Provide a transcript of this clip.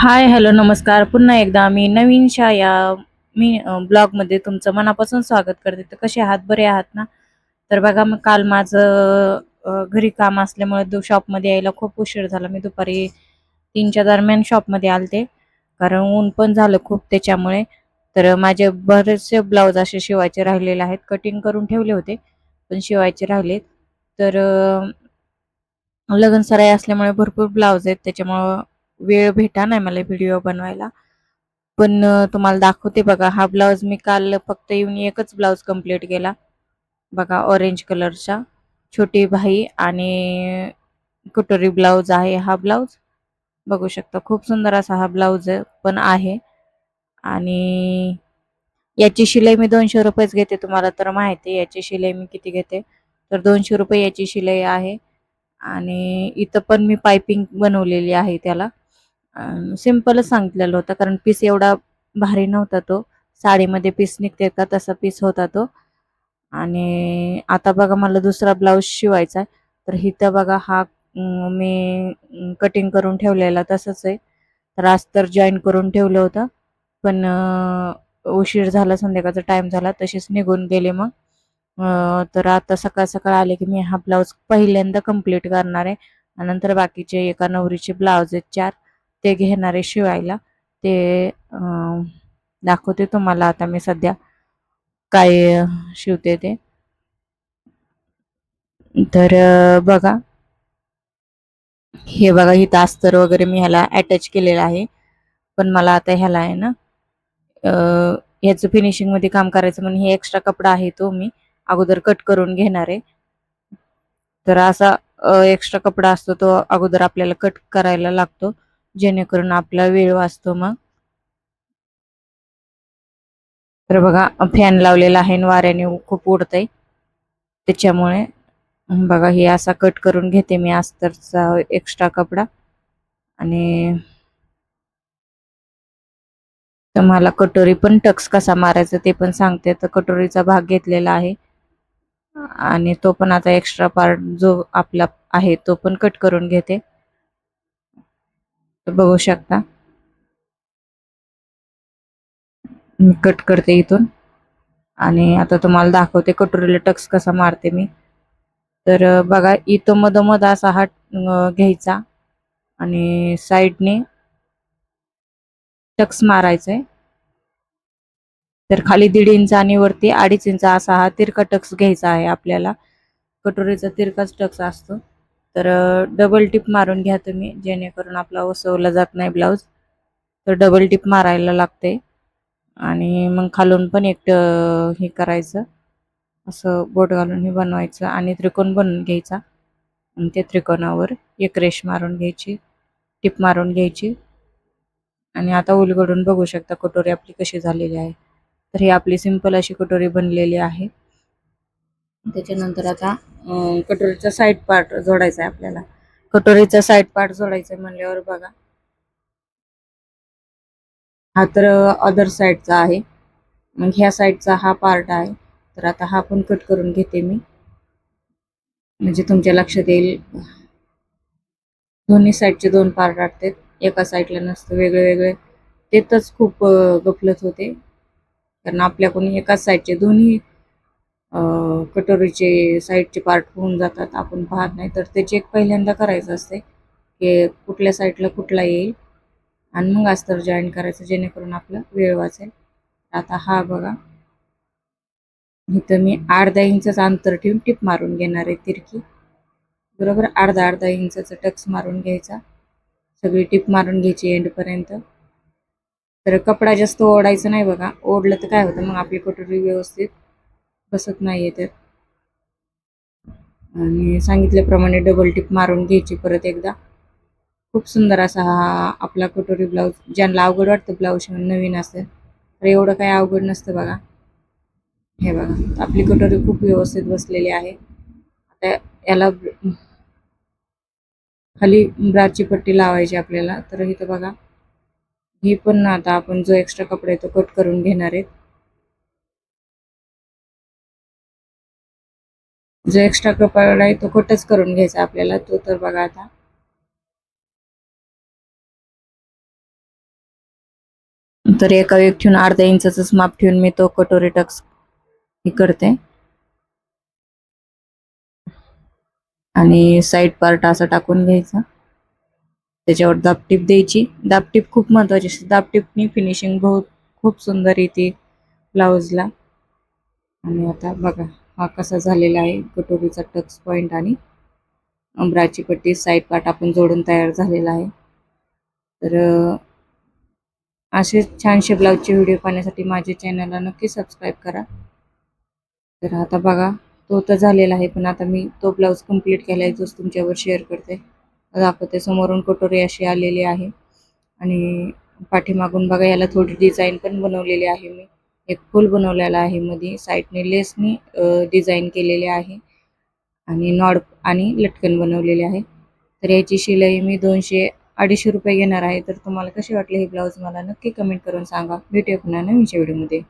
Hi hello नमस्कार. पुन्हा एकदा मी नवीन शा या मी ब्लॉगमध्ये तुमचं मनापासून स्वागत करते. तर कसे आहात? बरे आहात ना? तर बघा मग काल माझं घरी काम असल्यामुळे दु शॉपमध्ये यायला खूप उशीर झाला. मी दुपारी तीनच्या दरम्यान शॉपमध्ये आलते. कारण ऊन पण झालं खूप त्याच्यामुळे. तर माझे बरेचसे ब्लाऊज असे शिवायचे राहिलेले आहेत. कटिंग करून ठेवले होते पण शिवायचे राहिलेत. तर लग्न सराई असल्यामुळे भरपूर ब्लाऊज आहेत. त्याच्यामुळं वेळ भेटा नाही मला व्हिडिओ बनवायला. पण तुम्हाला दाखवते बघा हा ब्लाऊज मी काल फक्त येऊन एकच ब्लाऊज कंप्लीट केला. बघा ऑरेंज कलरचा छोटी भाई आणि कटोरी ब्लाऊज आहे हा ब्लाऊज बघू शकता खूप सुंदर असा हा ब्लाऊज पण आहे. आणि याची शिलाई मी दोनशे रुपयेच घेते तुम्हाला तर माहिती आहे याची शिलाई मी किती घेते. तर दोनशे रुपये याची शिलाई आहे. आणि इथं पण मी पायपिंग बनवलेली आहे त्याला. सिम्पलच सांगितलेलं होतं कारण पीस एवढा भारी नव्हता तो. साडीमध्ये पीस निघते का तसा पीस होता तो. आणि आता बघा मला दुसरा ब्लाऊज शिवायचा आहे. तर इथं बघा हा मी कटिंग करून ठेवलेला तसंच आहे. तर अस्तर जॉईन करून ठेवलं होतं. पण उशीर झाला संध्याकाळचा टाइम झाला तसेच निघून गेले मग. तर आता सकाळ सकाळ आले की मी हा ब्लाऊज पहिल्यांदा कंप्लीट करणार आहे. नंतर बाकीचे एका नवरीचे ब्लाऊज आहेत चार. ते घेणारे शिवायला. ते दाखवते तुम्हाला. आता मी सध्या काय शिवते ते. तर बघा. हे बघा इथं अस्तर वगैरे मी ह्याला अटॅच केलेलं आहे. पण मला आता ह्याला आहे ना ह्याचं फिनिशिंगमध्ये काम करायचं म्हणून हे एक्स्ट्रा कपडा आहे तो मी अगोदर कट करून घेणार आहे. तर असा एक्स्ट्रा कपडा असतो तो अगोदर आपल्याला कट करायला लागतो. जेणेकरून आपला वेळ वाचतो मग. तर बघा फॅन लावलेला आहे वाऱ्याने खूप उडतंय. त्याच्यामुळे बघा हे असा कट करून घेते मी अस्तरचा एक्स्ट्रा कपडा. आणि तुम्हाला कटोरी पण टक्स कसा मारायचा ते पण सांगते. तर कटोरीचा भाग घेतलेला आहे. आणि तो पण आता एक्स्ट्रा पार्ट जो आपला आहे तो पण कट करून घेते. तर बघू शकता. मी कट करते इथून. आणि आता तुम्हाला दाखवते कटोरीला टक्स कसा मारते मी. तर बघा इथं मधोमध असा हा घ्यायचा. आणि साईडने टक्स मारायचा तर खाली दीड इंच आणि वरती अडीच इंच असा हा तिरका टक्स घ्यायचा आहे आपल्याला. कटोरीचा तिरकाच टक्स असतो. तर डबल टिप मारून घ्या तुम्ही जेणेकरून आपला ओसवला जात नाही ब्लाऊज तर डबल टिप मारायला लागते. आणि मग खालून पण एक हे करायचं. असं बोट घालून हे बनवायचं आणि त्रिकोण बनवून घ्यायचा. आणि त्या त्रिकोणावर एक रेश मारून घ्यायची टिप मारून घ्यायची. आणि आता उलगडून बघू शकता कटोरी आपली कशी झालेली आहे. तर ही आपली सिंपल अशी कटोरी बनलेली आहे. त्याच्यानंतर आता कटोरीचा साईड पार्ट जोडायचा आहे आपल्याला. कटोरीचा साईड पार्ट जोडायचा आहे म्हणल्यावर बघा. हा तर अदर साईडचा आहे. मग ह्या साईडचा हा पार्ट आहे. तर आता हा पण कट करून घेते मी. म्हणजे तुमच्या लक्षात येईल. दोन्ही साईडचे दोन पार्ट वाटतात एका साईडला नसतं वेगळे वेगळे. तेच खूप गफलत होते. कारण आपल्याकडून एकाच साईडचे दोन्ही कटोरीचे साईडचे पार्ट होऊन जातात आपण पाहत नाही. तर ते चेक पहिल्यांदा करायचं असते की कुठल्या साईडला कुठला येईल आणि मग अस्तर जॉईन करायचं जेणेकरून आपला वेळ वाचेल. आता हा बघा. इथं मी अर्धा इंचच अंतर ठेवून टिप मारून घेणार आहे तिरकी. बरोबर अर्धा अर्धा इंचाचा टक्स मारून घ्यायचा. सगळी टिप मारून घ्यायची एंडपर्यंत तर कपडा जास्त ओढायचा नाही बघा. ओढलं तर काय होतं? मग आपली कटोरी व्यवस्थित बसत नाही आहे त्यात आणि सांगितल्याप्रमाणे डबल टिप मारून घ्यायची परत एकदा. खूप सुंदर असा हा आपला कटोरी ब्लाऊज ज्यांना अवघड वाटतं ब्लाऊज शिवून नवीन असेल तर एवढं काही अवघड नसतं बघा. हे बघा आपली कटोरी खूप व्यवस्थित बसलेली आहे. आता याला खाली ब्राची पट्टी लावायची आपल्याला तर इथं बघा. ही पण आता आपण जो एक्स्ट्रा कपडा आहे तो कट करून घेणार आहेत. जो एक्स्ट्रा कपडा आहे तो कटच करून घ्यायचा आपल्याला तो तर बघा आता. तर एका एक ठेवून अर्धा इंचाच माप ठेवून मी तो कटोरी टक्स हे करते. आणि साईड पार्ट असा टाकून घ्यायचा. त्याच्यावर दापटीप द्यायची. दापटीप खूप महत्वाची असते. दापटीपनी फिनिशिंग बहुत खूप सुंदर येते ब्लाऊजला आणि आता बघा. हा कसा झालेला आहे कटोरीचा टक्स पॉइंट आणि अंबराची पट्टी साईड पार्ट आपण जोडून तयार झालेला आहे. तर असे छानसे ब्लाऊजचे व्हिडिओ पाहण्यासाठी माझ्या चॅनलला नक्की सबस्क्राईब करा. तर आता बघा तो तर झालेला आहे पण आता मी तो ब्लाऊज कंप्लीट केला आहे जोच तुमच्यावर शेअर करते. दाखवते समोरून कटोरी अशी आलेली आहे. आणि पाठीमागून बघा याला थोडी डिझाईन पण बनवलेली आहे मी. एक फुल बनवलेला आहे मध्ये साईडने लेसनी डिझाईन केलेले आहे. आणि नॉड आणि लटकन बनवलेले आहे. तर याची शिलाई मी दोनशे अडीचशे रुपये घेणार आहे. तर तुम्हाला कसे वाटले हे ब्लाऊज मला नक्की कमेंट करून सांगा. भेटूया पुन्हा नवीनच्या व्हिडिओमध्ये